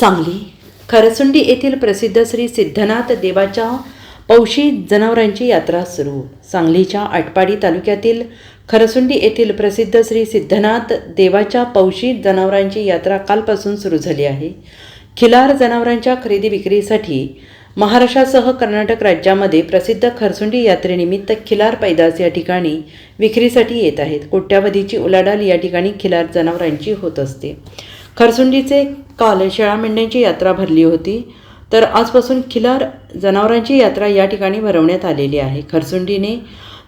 सांगली खरसुंडी येथील प्रसिद्ध श्री सिद्धनाथ देवाच्या पौशी जनावरांची यात्रा सुरू. सांगलीच्या आटपाडी तालुक्यातील खरसुंडी येथील प्रसिद्ध श्री सिद्धनाथ देवाच्या पौशी जनावरांची यात्रा कालपासून सुरू झाली आहे. खिलार जनावरांच्या खरेदी विक्रीसाठी महाराष्ट्रासह कर्नाटक राज्यामध्ये प्रसिद्ध खरसुंडी यात्रेनिमित्त खिलार पैदास या ठिकाणी विक्रीसाठी येत आहेत. कोट्यावधीची उलाढाल या ठिकाणी खिलार जनावरांची होत असते. खरसुंडीचे काल शेळा मेंढ्यांची यात्रा भरली होती. तर आजपासून खिलार जनावरांची यात्रा या ठिकाणी भरवण्यात आलेली आहे. खरसुंडीने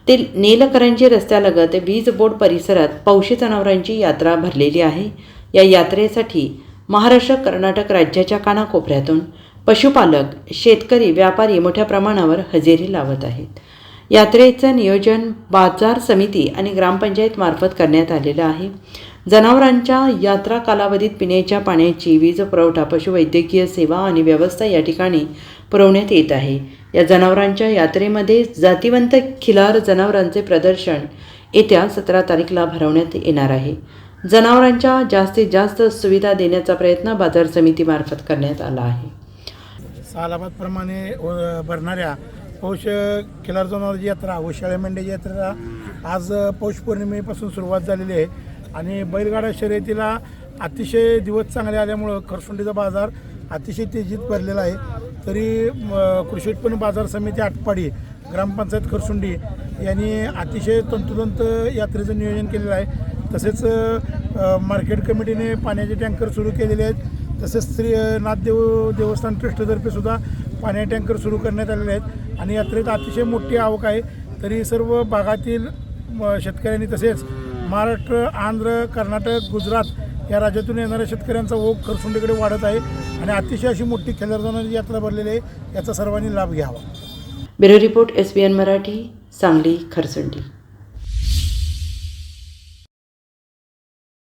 ते नेलकरांची रस्त्यालगत वीज बोर्ड परिसरात पौशी जनावरांची यात्रा भरलेली आहे. या यात्रेसाठी महाराष्ट्र कर्नाटक राज्याच्या कानाकोपऱ्यातून पशुपालक शेतकरी व्यापारी मोठ्या प्रमाणावर हजेरी लावत आहेत. यात्रेचं नियोजन बाजार समिती आणि ग्रामपंचायतमार्फत करण्यात आलेलं आहे. जनावरांच्या यात्रा कालावधीत पिण्याच्या पाण्याची वीज पुरवठा पशुवैद्यकीय सेवा आणि व्यवस्था या ठिकाणी पुरवण्यात येत आहे. या जनावरांच्या यात्रेमध्ये जातिवंत खिलार जनावरांचे प्रदर्शन येत्या सतरा तारीखला भरवण्यात येणार आहे. जनावरांच्या जास्तीत जास्त सुविधा देण्याचा प्रयत्न बाजार समितीमार्फत करण्यात आला आहे. सालाबादप्रमाणे भरणाऱ्या पौष खिलार जनावरांची यात्रा व शेळ्या मेंढ्याची यात्रा आज पौष पौर्णिमेपासून सुरुवात झालेली आहे. आणि बैलगाडा शर्यतीला अतिशय दिवस चांगले आल्यामुळं खरसुंडीचा बाजार अतिशय तेजीत भरलेला आहे. तरी कृषी उत्पन्न बाजार समिती आटपाडी ग्रामपंचायत खरसुंडी यांनी अतिशय तंतोतंत यात्रेचं नियोजन केलेलं आहे. तसेच मार्केट कमिटीने पाण्याचे टँकर सुरू केलेले आहेत. तसेच श्री नाथदेव देवस्थान ट्रस्टतर्फे सुद्धा पाणी टँकर सुरू करण्यात आलेले आहेत. आणि यात्रेत अतिशय मोठी आवक आहे. तरी सर्व भागातील शेतकऱ्यांनी तसेच महाराष्ट्र आंध्र कर्नाटक गुजरात या राज्यातून येणाऱ्या शेतकऱ्यांचा ओघ खरसुंडीकडे वाढत आहे. आणि अतिशय अशी मोठी खिल्लारजनाची यात्रा भरलेली आहे. याचा सर्वांनी लाभ घ्यावा. Bureau report S B N Marathi Sangli Kharsundi.